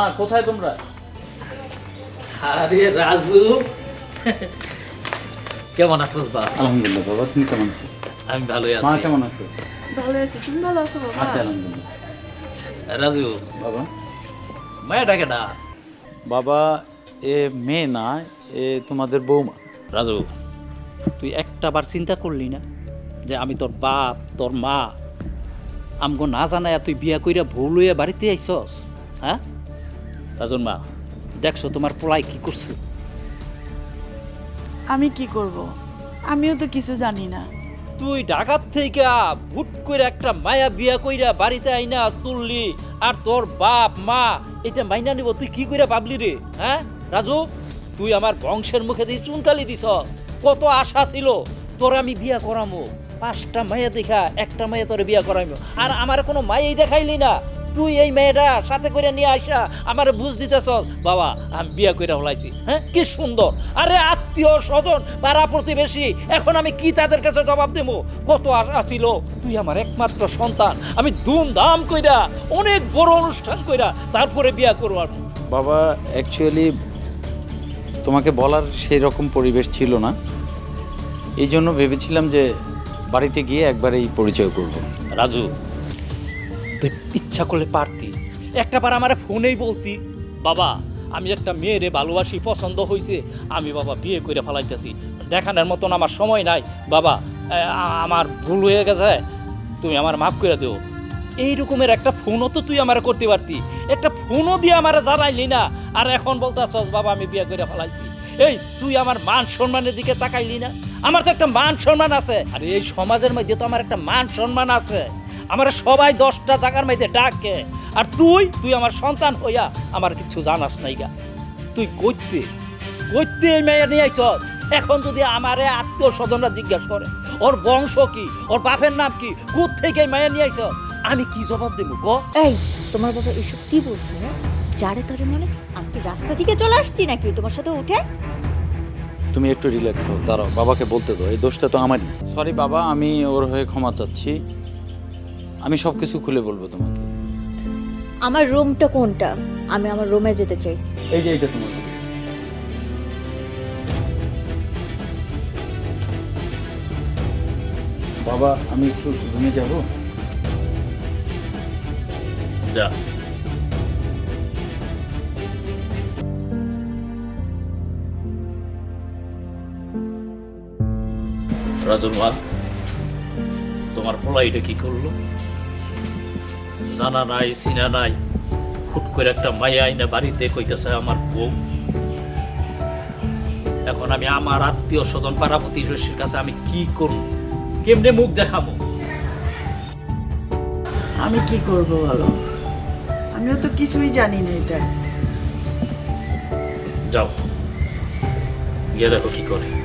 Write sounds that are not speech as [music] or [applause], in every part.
বাবা মা কোথায় তোমরা? আরে রাজু। কেমন আছোস বা আলহামদুলিল্লাহ বাবা তুমি কেমন আছো? আমি ভালোই মা কেমন আছো? ভালো আছি তুমি ভালো আছো বাবা? আছি আলহামদুলিল্লাহ। রাজু। বাবা? বাবা এ মেয়ে না এ তোমাদের বৌমা। রাজু তুই একটা বার চিন্তা করলি না যে আমি তোর বাপ তোর মা? আমগো না জানায় তুই বিয়া কইরা ভুল হইয়া বাড়িতে আইসস হ্যাঁ? রাজুর মা দেখছ তোমার পোলাই কি করছে? আমি কি করব? আমিও তো কিছু জানি না। তুই ঢাকার থেকে ভুট করে একটা মায়া বিয়া কইরা বাড়িতে আইনা তুললি আর তোর বাপ মা এটা মাইনা নিব তুই কি কইরা ভাবলি রে হ্যাঁ? রাজু তুই আমার বংশের মুখে দিয়ে চুনকালি দিছ। কত আশা ছিল তোর আমি বিয়া করামো। পাঁচটা মায়া দেখা একটা মায়া তোরে বিয়া করাইমো। আর আমার কোনো মায়াই দেখাইলি না। তুই এই মেয়েটা সাথে করে নিয়ে আসা আমার বুঝ দিতেছ বাবা আমি বিয়া কইরা হলাইছি হ্যাঁ? কি সুন্দর। আরে আত্মীয় স্বজন পাড়া প্রতিবেশী এখন আমি কি তাদের কাছে জবাব দেবো? কত আশা ছিল তুই আমার একমাত্র সন্তান। আমি ধুমধাম কইরা অনেক বড় অনুষ্ঠান কইরা তারপরে বিয়া করব আর বাবা অ্যাকচুয়ালি তোমাকে বলার সেই রকম পরিবেশ ছিল না। এই জন্য ভেবেছিলাম যে বাড়িতে গিয়ে একবার এই পরিচয় করব। রাজু তুই ইচ্ছা করলে পারতি। একটা বার আমার ফোনেই বলতি, বাবা, আমি একটা মেয়েরে ভালোবাসি, পছন্দ হয়েছে আমি বাবা বিয়ে করে ফেলাইতেছি। দেখানোর মতন আমার সময় নাই। বাবা আমার ভুল হয়ে গেছে। তুমি আমার মাফ করে দিও। এই রকমের একটা ফোনও তো তুই আমার করতে পারতি। একটা ফোনও দিয়ে আমার জানাইলি না। আর এখন বলতে চাস বাবা, আমি বিয়ে করে ফেলাইছি। এই, তুই আমার মান সম্মানের দিকে তাকাইলি না? আমার তো একটা মান সম্মান আছে। আর, এই সমাজের মধ্যে তো আমার একটা মান সম্মান আছে। আমার সবাই দশটা জায়গার মধ্যে ডাকে। আর তুই তুই আমার সন্তান হইয়া আমার কিছু জানাস নাই গা। তুই কইতে কইতে এই মেয়ে নিয়ে আইছ? এখন যদি আমারে আত্মীয় স্বজনরা জিজ্ঞাসা করে ওর বংশ কি? ওর বাপের নাম কি? কোথ থেকে মেয়ে নিয়ে আইছ? আমি কি জবাব দেবো ক এই তোমার বাবা এসব কি বলছে হ্যাঁ? যারে তারে মানে আমি কি রাস্তা থেকে চলে আসছি নাকি? তোমার সাথে উঠে? তুমি একটু রিল্যাক্স হও দাঁড়াও বাবাকে বলতে দাও এই দোষটা তো আমারই। সরি বাবা আমি ওর হয়ে ক্ষমা চাচ্ছি। আমি সব কিছু খুলে বলব তোমাকে। আমার রুমটা কোনটা? আমি আমার রুমে যেতে চাই। এই যে এইটা তোমার room। বাবা আমি একটু রুমে যাব? যা। রাজুর মা তোমার পোলা এটা কি করল? জানা নাই চিনা নাই হুট করে একটা মায়া আইনা বাড়িতে কইতেছে আমার বউ। এখন আমি আমার আত্মীয় স্বজন পাড়া প্রতিবেশীর কাছে আমি কি করব? কেমনে মুখ দেখাবো? আমি কি করব বলো? আমিও তো কিছুই জানি না এটা। যাও। গিয়ে দেখো কি করে।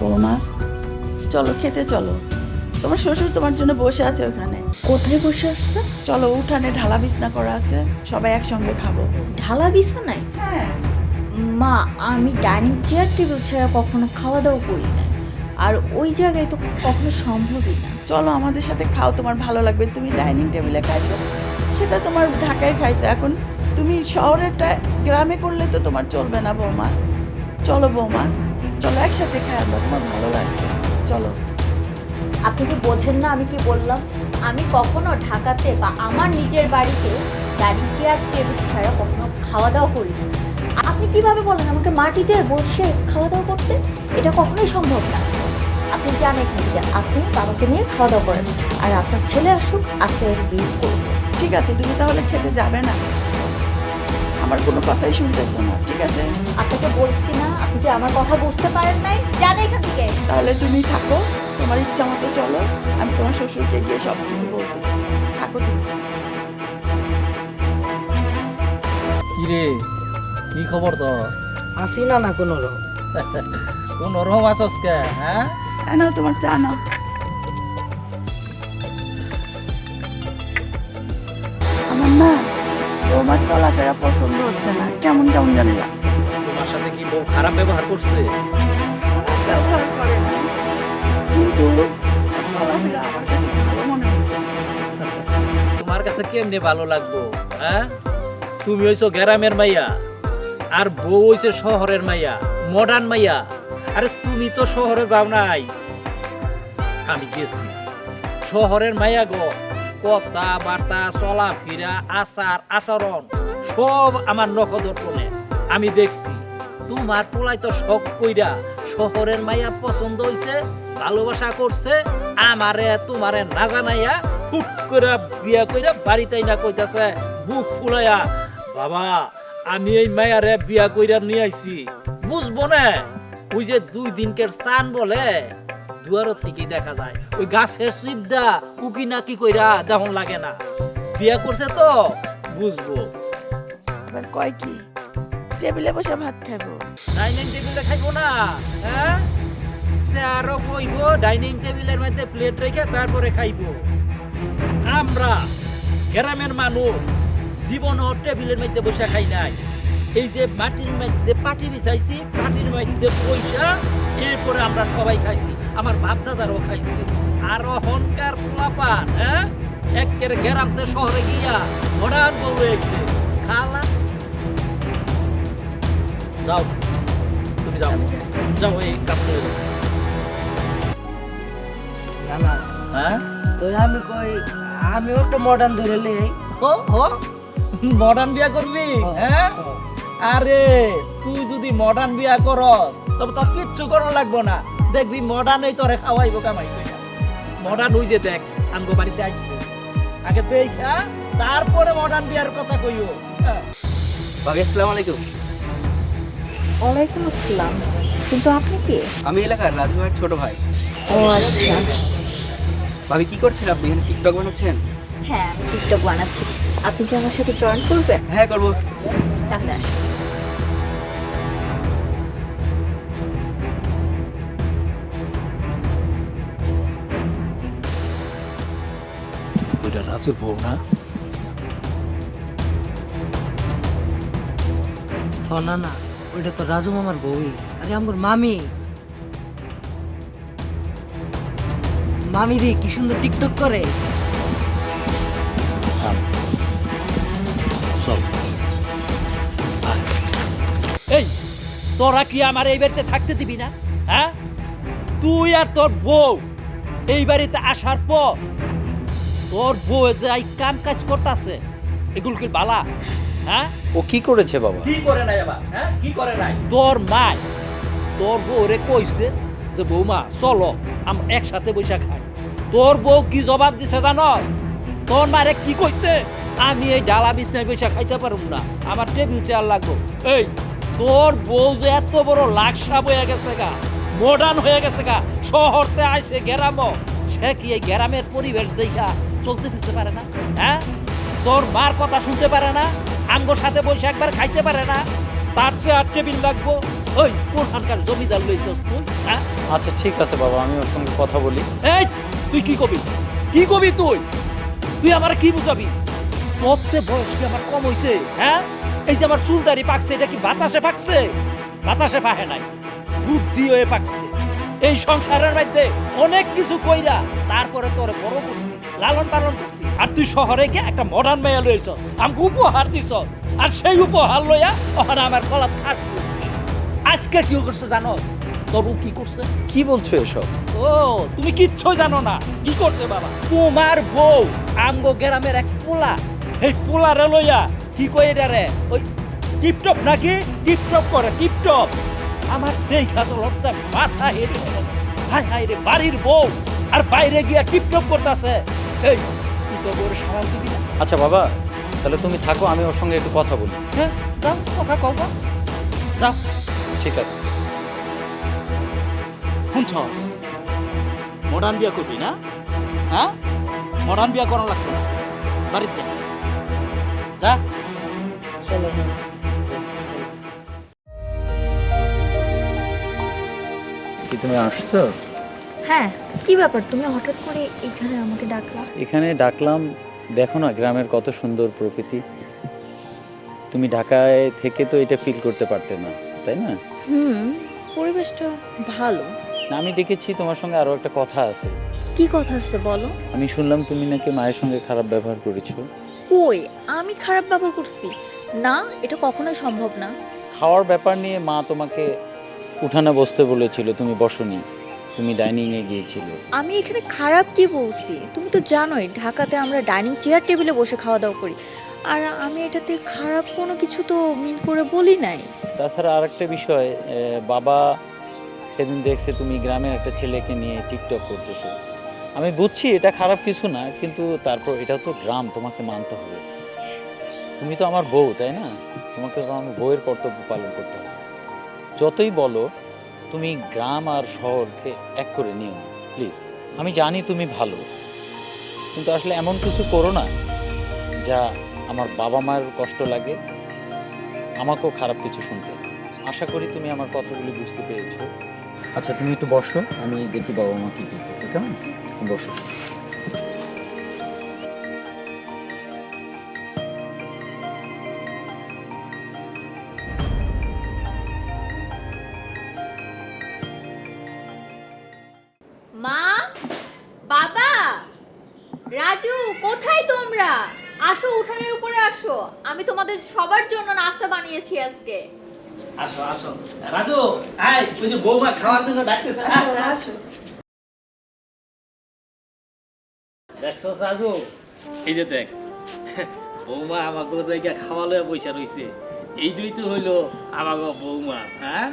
বৌমা। চলো খেতে চলো। তোমার শ্বশুর তোমার জন্য বসে আছে ওখানে। কোথায় বসে আসছে চলো উঠানে ঢালা বিছনা করা আছে। সবাই একসঙ্গে খাব। ঢালা বিছানায়? হ্যাঁ। মা আমি ডাইনিং চেয়ার টেবিল ছাড়া কখনো খাওয়া দাওয়া করি না। আর ওই জায়গায় তো কখনো সম্ভবই না। চলো আমাদের সাথে খাও তোমার ভালো লাগবে। তুমি ডাইনিং টেবিলে খাইছো। সেটা তোমার ঢাকায় খাইছো। এখন তুমি শহরেরটা গ্রামে করলে তো তোমার চলবে না বৌমা। চলো বৌমা। চলো একসাথে খাই আমরা তোমার ভালো লাগবে। চলো। আপনি কি বোঝেন না আমি কি বললাম? আমি কখনো ঢাকাতে বা আমার নিজের বাড়িতে ডাইনিং চেয়ার টেবিল ছাড়া কখনো খাওয়া দাওয়া করি না। আপনি কীভাবে বলেন আমাকে মাটিতে বসে খাওয়া দাওয়া করতে? এটা কখনোই সম্ভব না। আপনি জানেন থেকে আপনি বাবাকে নিয়ে খাওয়া দাওয়া করেন। আর আপনার ছেলে আসুক আজকে বিয়ে করব। ঠিক আছে তুমি তাহলে খেতে যাবে না। আমার কোনো কথাই শুনতেছো না ঠিক আছে? আপনাকে বলছি না আপনি কি আমার কথা বুঝতে পারেন নাই? যান এখান থেকে। তাহলে তুমি থাকো তোমার ইচ্ছা মতো চলো আমি তোমার শ্বশুরকে গিয়ে সব কিছু বলতেছি। থাকো তুমি। কিরে কি খবর তো আসি না না কোনো রকম। কোন রকম আছস কে হ্যাঁ? হ্যাঁ নাও তোমার চা নাও। আমার না বৌমার চলাফেরা পছন্দ হচ্ছে না। কেমন কেমন জানি লাগতেছে তোমার সাথে কি বউ খারাপ ব্যবহার করছে? ব্যবহার করে না। কিন্তু চলাফেরা আমার কাছে ভালো মনে তোমার কাছে কেমনে ভালো লাগবো হ্যাঁ? তুমি হইছো গ্রামের মাইয়া আর বউ হইছে শহরের মাইয়া মডার্ন মাইয়া। আরে তুমি তো শহরে যাও নাই। আমি গেছি। শহরের মাইয়া গো। কথা, বার্তা চলাফেরা আচার, আচরণ, সব আমার নখদর্পণে। আমি দেখছি, তোমার পোলাই তো শখ কইরা শহরের মাইয়া পছন্দ হইছে, ভালোবাসা করছে, আমারে, তোমারে না জানাইয়া হুট করে বিয়া কইরা বাড়িতে না কইতাছে, বুক ফুলাইয়া, বাবা, আমি এই মায়ারে বিয়া কইরা নিয়ে আইছি। বুঝব না, ওই যে দুই দিনকের চান বলে। দুয়ারও থেকে দেখা যায়। ওই গাছের শিবদা উকি না কি কইরা দেহন লাগে না। বিয়া করছে তো বুঝব। এবার কয় কি? টেবিলে বসে ভাত খাব। ডাইনিং টেবিলে খাইবো না হ্যাঁ? চেয়ারও কইবো ডাইনিং টেবিলের মধ্যে প্লেট রেখে তারপরে খাইবো। আমরা গ্রামের মানুষ জীবনও টেবিলের মধ্যে বসে খাই নাই। এই যে মাটির মধ্যে পাটি বিছাইছি পাটির মধ্যে পয়সা এরপরে আমরা সবাই খাইছি। আমার বাপ দাদারও খাইছে। আর অহংকার পোলাপান হ্যাঁ? একের গ্রামতে শহরে গিয়া মডার্ন বউ হয়েছে খালা। যাও তুমি যাও। যাও এই কাম করে না হ্যাঁ? তো আমি কই আমিও একটা মডার্ন ধরে লই ও ও মডার্ন বিয়া করবি হ্যাঁ? আরে তুই যদি মডার্ন বিয়া করস তবে তো কিচ্ছু করা লাগবো না। দেখবি মডার্নই তোরে খাওয়াইবো কামাই কইরা। মডার্ন হই যে দেখ আমগো বাড়িতে আসছে আগে দেখা তারপরে মডার্ন বিয়ার কথা কইও। হ্যাঁ। ভাবি আসসালামু আলাইকুম। ওয়ালাইকুম আসসালাম। কিন্তু আপনি কি? আমি এলাকার রাজু ভাইয়ের ছোট ভাই। ও আচ্ছা। ভাবি কি করছেন আপনি? এখানে টিকটক বানাচ্ছেন? হ্যাঁ আমি টিকটক বানাচ্ছি। আপনি কি আমার সাথে জয়েন করবেন? হ্যাঁ করব। তাহলে আসুন। রাজুর বউ না? না না ওইটা তো রাজু মামার বউই। আরে আমার মামি। মামি রে কি সুন্দর টিকটক করে। চল। এই তোরা কি আমার এই বাড়িতে থাকতে দিবি না হ্যাঁ? তুই আর তোর বউ এই বাড়িতে আসার পর তোর বউ যে এই কাম কাজ করতেছে এগুলো কি বালা হ্যাঁ? ও কি করেছে বাবা? কি করে নাই আবার হ্যাঁ? কি করে নাই? তোর মা তোর বউ রে কইছে যে বৌমা চলো আমরা একসাথে বসে খাই। তোর বউ কি জবাব দিছে জানো? তোর মারে কি কইছে? আমি এই ডালা বিছনায় বসে খাইতে পারব না আমার টেবিল চেয়ার লাগবো। এই তোর বউ যে এত বড় লাকসাব হয়ে গেছে গা মডার্ন হয়ে গেছে গা শহরতে আইসে গ্রামও সে কি এই গ্রামের পরিবেশ দেখা চলতে ফিরতে পারে না হ্যাঁ? তোর মার কথা শুনতে পারে না আমগোর সাথে বসে একবার খাইতে পারে না। তার চেয়ে আর টেবিল লাগবো। ওই কোনখানকার জমিদার লইছস তুই হ্যাঁ? আচ্ছা ঠিক আছে বাবা আমি ওর সঙ্গে কথা বলি। এই তুই কি কবি? কি কবি তুই? তুই আমার কি বুঝাবি? তোরতে বয়স কি আমার কম হইছে হ্যাঁ? এই যে আমার চুল দাড়ি পাকছে এটা কি বাতাসে পাকছে? বাতাসে পাহে নাই বুদ্ধি হয়ে পাকছে। এই সংসারের মধ্যে অনেক কিছু কইরা তারপরে তোরে বড় করছি। লালন পালন করছি। আর তুই শহরে গিয়ে একটা মডার্ন মেয়ে লইছ। আমাকে উপহার দিছ। আর সেই উপহার লইয়া ওখানে আমার কলা থাক আজকে কি করছে জানো? তোর কি করছে? কি বলছো এসব? ও তুমি কিচ্ছু জানো না। কি করছে বাবা? তোমার বউ আমগো গ্রামের এক পোলা। এই পোলা রে লইয়া কি কই এটা রে? ওই টিপটপ নাকি? টিপটপ করে টিপটপ। আমার দেখা তো লজ্জা মাথা হেরে। হায় হায় রে বাড়ির বউ। আর বাইরে গিয়া টিপটপ করতেছে। এই তুই তো বউরে সামাল দিবি না। আচ্ছা বাবা তাহলে তুমি থাকো আমি ওর সঙ্গে একটু কথা বলি। হ্যাঁ যাও কথা কও বা। যাও। ঠিক আছে। শুনছস মডার্ন বিয়া করবি না? হ্যাঁ? মডার্ন বিয়া করা লাগবে না। বাড়িতে যা। যা। কি তুমি আসছো? হ্যাঁ কি ব্যাপার? তুমি হঠাৎ করে এখানে আমাকে ডাকলা? এখানে ডাকলাম দেখো না গ্রামের কত সুন্দর প্রকৃতি। তুমি ঢাকায় থেকে তো এটা ফিল করতে পারতে না তাই না? হুম পরিবেশটা ভালো। আমি দেখেছি তোমার সঙ্গে আরও একটা কথা আছে। কি কথা আছে বলো? আমি শুনলাম তুমি নাকি মায়ের সঙ্গে খারাপ ব্যবহার করেছ। কই? আমি খারাপ ব্যবহার করছি? না এটা কখনোই সম্ভব না। খাওয়ার ব্যাপার নিয়ে মা তোমাকে উঠানে বসতে বলেছিল তুমি বসনি। তুমি ডাইনিংয়ে গিয়েছিলে? আমি এখানে খারাপ কি বলছি? তুমি তো জানোই ঢাকাতে আমরা ডাইনিং চেয়ার টেবিলে বসে খাওয়া দাওয়া করি। আর আমি এটাতে খারাপ কোনো কিছু তো মিন করে বলি নাই। তাছাড়া আরেকটা বিষয় এ, বাবা সেদিন দেখছে তুমি গ্রামের একটা ছেলেকে নিয়ে টিকটক করতেছো। আমি বুঝছি এটা খারাপ কিছু না কিন্তু তারপর এটা তো গ্রাম তোমাকে মানতে হবে। তুমি তো আমার বউ তাই না? তোমাকে তো আমার বউয়ের কর্তব্য পালন করতে হবে। যতই বলো তুমি গ্রাম আর শহরকে এক করে নিও প্লিজ আমি জানি তুমি ভালো, কিন্তু আসলে এমন কিছু করো না যা আমার বাবা মায়ের কষ্ট লাগে, আমাকেও খারাপ কিছু শুনতে। আশা করি তুমি আমার কথাগুলি বুঝতে পেরেছ। আচ্ছা তুমি একটু বসো, আমি দেখি বাবা মা কি করতেছে কেমন? বসো। আসো আমি তোমাদের সবার জন্য নাস্তা বানিয়েছি আজকে। আসো আসো। রাজু আয় ওই যে বৌমা খাওয়ার জন্য ডাকতেছে আসো, আয়। আসো। দেখছ রাজু? এই যে দেখ বৌমা আমাকে রেখে খাওয়ালো পয়সা রইছে। এইটাই তো হইল আমাকে বৌমা হ্যাঁ?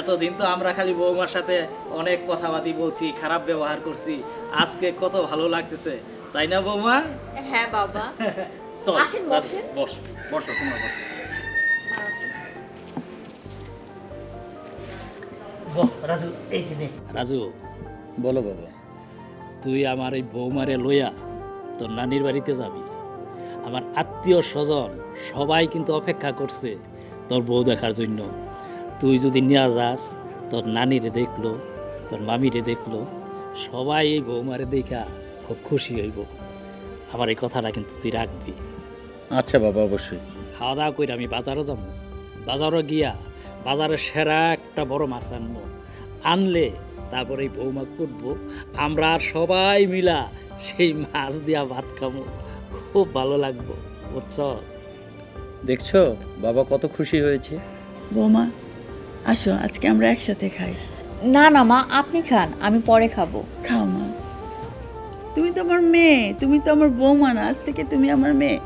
এতদিন তো আমরা খালি বৌমার সাথে অনেক কথাবার্তি বলছি খারাপ ব্যবহার করছি। আজকে কত ভালো লাগতেছে তাই না বৌমা? হ্যাঁ বাবা। [laughs] চল আসেন, বসেন। বস বসো তোমরা বসো। রাজু এই রাজু বলো বাবা তুই আমার এই বৌমারে লইয়া তোর নানির বাড়িতে যাবি। আমার আত্মীয় স্বজন সবাই কিন্তু অপেক্ষা করছে তোর বউ দেখার জন্য। তুই যদি নিয়ে যাস তোর নানিরে দেখল তোর মামিরে দেখল সবাই এই বৌমারে দেখা খুব খুশি হইব। আমার এই কথাটা কিন্তু তুই রাখবি। আচ্ছা বাবা অবশ্যই। খাওয়া দাওয়া করে আমি বাজারও যাব। বাজারও গিয়া বাজারে সেরা একটা বড় মাছ আনব। আনলে তারপরে এই বৌমা করব। আমরা আর সবাই মিলা সেই মাছ দিয়া ভাত খাব। খুব ভালো লাগবো বুঝছ? দেখছ বাবা কত খুশি হয়েছে। বৌমা আসো আজকে আমরা একসাথে খাই। না না মা আপনি খান আমি পরে খাব। খাও মা। তুমি তো আমার মেয়ে তুমি তো আমার বৌমা না আজ থেকে তুমি আমার মেয়ে।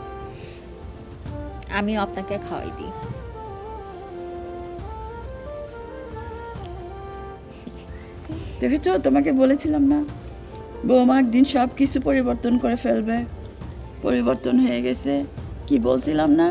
আমি আপনাকে খাওয়াই দিই। দেখেছ? তোমাকে বলেছিলাম না? বৌমা একদিন সব কিছু পরিবর্তন করে ফেলবে। পরিবর্তন হয়ে গেছে। কি বলছিলাম না?